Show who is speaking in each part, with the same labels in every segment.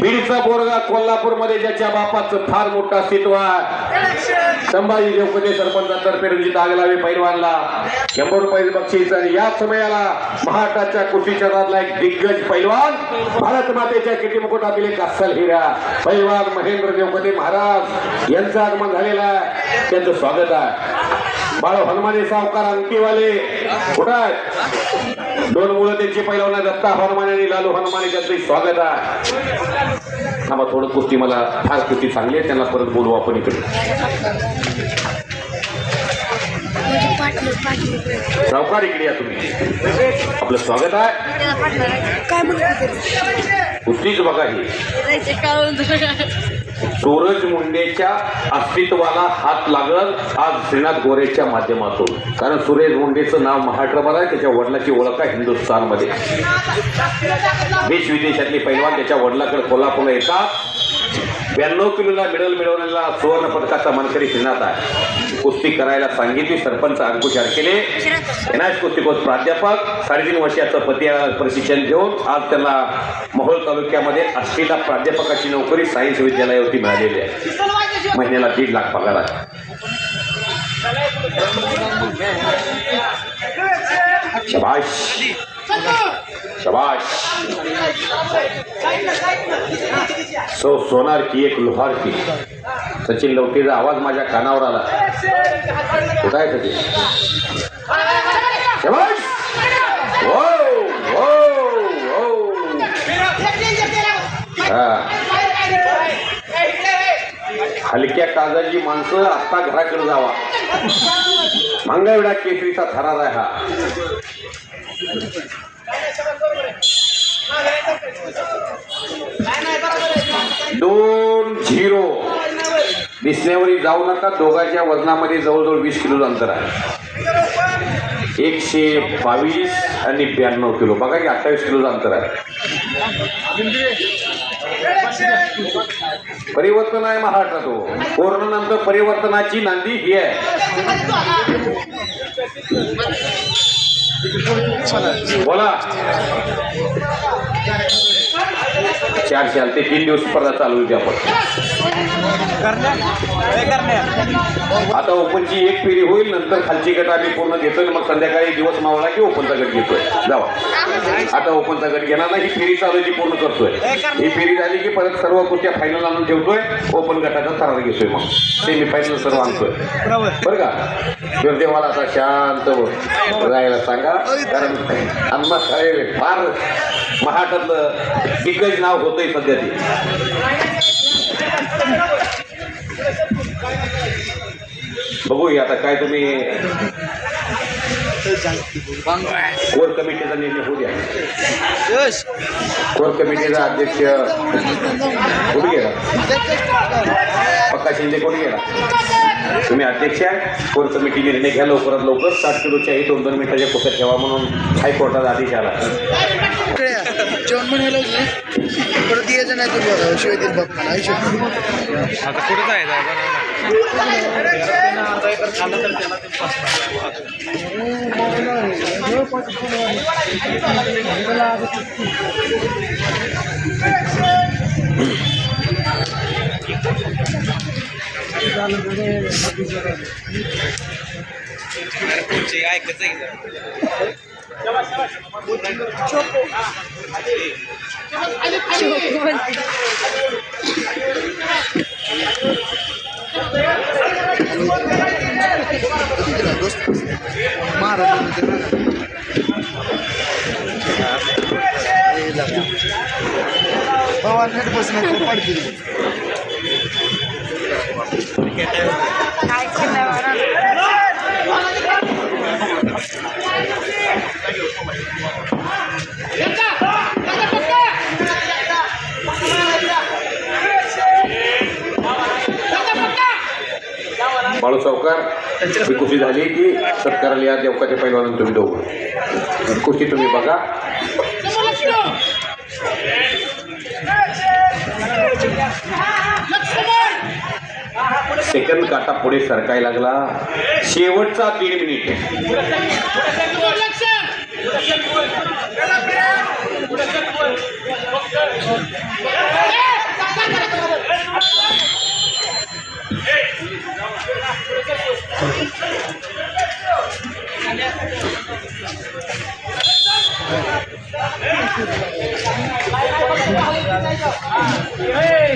Speaker 1: बीडचा बोरगा कोल्हापूरमध्ये ज्याच्या बापाचं फार मोठा अस्तित्व आहे. संभाजी देवकते सरपंचातर्फे रणजित आगलावे पैलवानला. शंभर रुपये बक्षीस आणि या समयाला महाराष्ट्राच्या कुस्तीक्षेत्रातला एक दिग्गज पैलवान भारत मातेच्या किती मुकुटातील एक अस्सल हिरा. पैलवान महेंद्र देवकते महाराज यांचं आगमन झालेलं आहे. त्यांचं स्वागत आहे. बाळ हनुमाने सावकार अंकीवाले कुठं दोन मुलं त्यांची पहिला दत्ता हनुमान आणि लालू हनुमान त्यांचं स्वागत आहे. थांबा थोडं कुस्ती मला फार कुस्ती चांगली आहे त्यांना परत बोलू आपण इकडे. सावकार इकडे या तुम्ही. आपलं स्वागत आहे.
Speaker 2: काय
Speaker 1: कुस्तीच बघा ही.
Speaker 2: काय
Speaker 1: सूरज मुंडेच्या अस्तित्वाला हात लागत आज श्रीनाथ गोरेच्या माध्यमातून. कारण सुरेश मुंडेचं नाव महाराष्ट्रभर आहे त्याच्या वडिलाची ओळख आहे हिंदुस्थानमध्ये. देश विदेशातले पैलवान त्याच्या वडिलाकडे कोल्हापूरला येतात. ब्याण्णव किलोला मेडल मिळवलेला सुवर्ण पदकाचा मानकरी श्रीनाथ आहे कुस्ती करायला सांगितली सरपंच अंकुश केले एनआयएस कुस्तीकोच प्राध्यापक साडेतीन वर्षाचं पती प्रशिक्षण घेऊन आज त्यांना मोहोळ तालुक्यामध्ये असलेला प्राध्यापकाची नोकरी सायन्स विद्यालयावरती मिळालेली आहे. महिन्याला दीड लाख पगार आहे. शबाश. शबाश। सो सोनार की एक लोहार की। सचिन लवटेचा आवाज माझ्या कानावर आला। कुठं आहे सचिन? शबाश! हो हो हो. हा. हलक्या काजाची माणसं आत्ता घराकडे जावा. मंगळवेढा केसरीचा थरार आहे हा. दोन झिरो. दिसण्यावरी जाऊ नका. दोघांच्या वजनामध्ये जवळजवळ वीस किलो अंतर आहे. एकशे बावीस आणि ब्याण्णव किलो. बघा की अठ्ठावीस किलो अंतर आहे. परिवर्तन आहे महाराष्ट्रात हो. कोरोनानंतर परिवर्तनाची नांदी ही आहे. बोला चार चार ते तीन दिवस स्पर्धा चालू होती आपण आता ओपनची एक फेरी होईल नंतर खालची गट आम्ही पूर्ण घेतोय मग संध्याकाळी दिवस मावळा की ओपनचा गट घेतोय. जावा. आता ओपनचा गट घेणार नाही ही फेरी चालू आहे ती पूर्ण करतोय. ही फेरी झाली की परत सर्व कुठल्या फायनल आणून ठेवतोय ओपन गटाचा थरार घेतोय मग. सेमी फायनल सर्व आणतोय. बरं का? दुर्देवाला असा शांत राहायला सांगा कारण अन्मा साहेब फार महाराष्ट्रातलं दिग्गज नाव होतंय सध्या ते. बघूया आता काय तुम्ही कोर कमिटीचा निर्णय होऊ द्या. कोर कमिटीचा अध्यक्ष कोण गेला शिंदे कोण गेला तुम्ही अध्यक्ष आहे कोर कमिटी निर्णय घ्या लवकरात लवकर. साठ किलोच्या हे दोन दोन मिनिटाच्या कुठे ठेवा म्हणून हायकोर्टाचा आदेश आला.
Speaker 3: जेवण म्हणायला परत यायचं नाही तुम्ही बघा शिवाय दिल बाप्पाला आयुष्य
Speaker 4: आता कुठे जायचं पुढचे ऐकत
Speaker 3: दोस्त नेट बसणार पडतील
Speaker 1: बाळू सावकार ही कुस्ती झाली की सत्काराला या देवकाच्या पैलवानांना तुम्ही दोघं. कुस्ती तुम्ही बघा. सेकंद काटा पुढे सरकायला लागला. शेवटचा दीड मिनिट.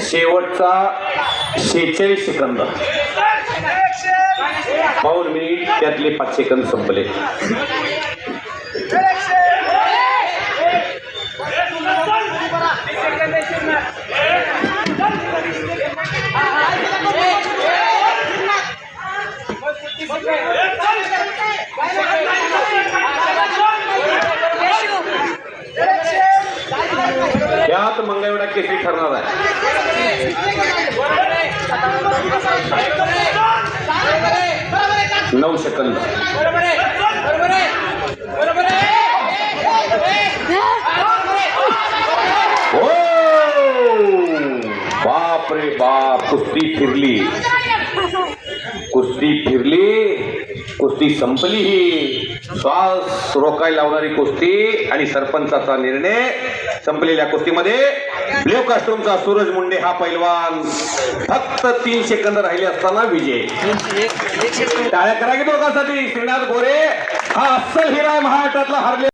Speaker 1: शेवटचा शेहेचाळीस सेकंद. पाऊन मिनिट त्यातले पाच सेकंद संपले. नऊ सेकंद बाप रे बाप कुस्ती फिरली। कुस्ती फिरली। कुस्ती संपली ही. श्वास रोकायला लावणारी कुस्ती आणि सरपंचाचा निर्णय संपलेल्या कुस्तीमध्ये. ब्ल्यू कास्टूमचा सूरज मुंडे हा पैलवान. फक्त तीन सेकंद राहिले असताना विजय. टाळ्या करा की दोघांसाठी. श्रीनाथ गोरे हा अस्सल हिरा महाराष्ट्रातला हरले